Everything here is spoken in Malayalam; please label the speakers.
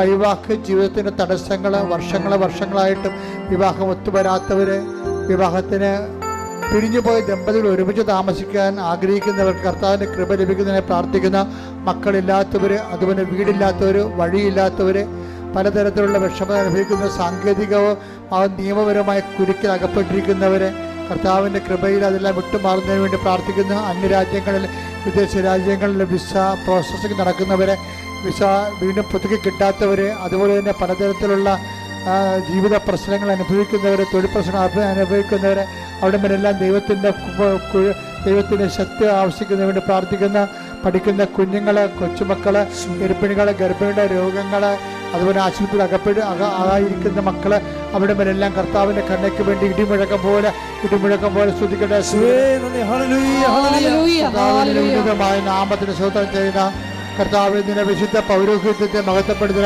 Speaker 1: വഴിവാക്ക് ജീവിതത്തിന്റെ തടസ്സങ്ങൾ വർഷങ്ങൾ വർഷങ്ങളായിട്ടും വിവാഹം ഒത്തുവരാത്തവർ വിവാഹത്തിന് പിരിഞ്ഞുപോയ ദമ്പതികൾ ഒരുമിച്ച് താമസിക്കാൻ ആഗ്രഹിക്കുന്നവർ കർത്താവിന്റെ കൃപ ലഭിക്കുന്നതിനെ പ്രാർത്ഥിക്കുന്ന മക്കളില്ലാത്തവർ അതുപോലെ വീടില്ലാത്തവർ വഴിയില്ലാത്തവർ പലതരത്തിലുള്ള വിഷമത അനുഭവിക്കുന്ന സാങ്കേതികവും ആ നിയമപരമായ കുരുക്കിൽ അകപ്പെട്ടിരിക്കുന്നവർ കർത്താവിന്റെ കൃപയിൽ അതെല്ലാം വിട്ടുമാറുന്നതിന് വേണ്ടി പ്രാർത്ഥിക്കുന്നു അന്യരാജ്യങ്ങളിൽ വിദേശ രാജ്യങ്ങളിൽ വിസ പ്രോസസ്സിംഗ് നടക്കുന്നവരെ വിസ വീണ്ടും പുതുക്കി കിട്ടാത്തവർ അതുപോലെ തന്നെ പലതരത്തിലുള്ള ജീവിത പ്രശ്നങ്ങൾ അനുഭവിക്കുന്നവർ തൊഴിൽ പ്രശ്നങ്ങൾ അനുഭ- അനുഭവിക്കുന്നവർ അവിടെ മേലെല്ലാം ദൈവത്തിന്റെ ദൈവത്തിന്റെ ശക്തി ആവശ്യിക്കുന്നതിന് വേണ്ടി പ്രാർത്ഥിക്കുന്ന പഠിക്കുന്ന കുഞ്ഞുങ്ങൾ കൊച്ചുമക്കൾ ഗർഭിണികൾ ഗർഭിണിയുടെ രോഗങ്ങൾ അതുപോലെ ആശുപത്രിയിൽ അകപ്പെട്ട് അക ആയിരിക്കുന്ന മക്കൾ അവിടെ മേലെല്ലാം കർത്താവിന്റെ കണ്ണയ്ക്ക് വേണ്ടി ഇടിമുഴക്കം പോലെ ഇടിമുഴക്കം പോലെ ശ്രദ്ധിക്കട്ടെ കർത്താവിന്റെ നാമത്തിന് സ്വതന്ത്രം ചെയ്യുന്ന കർത്താവിന്റെ വിശുദ്ധ പൗരോഹിത്യത്തെ മഹത്വപ്പെടുത്തുന്ന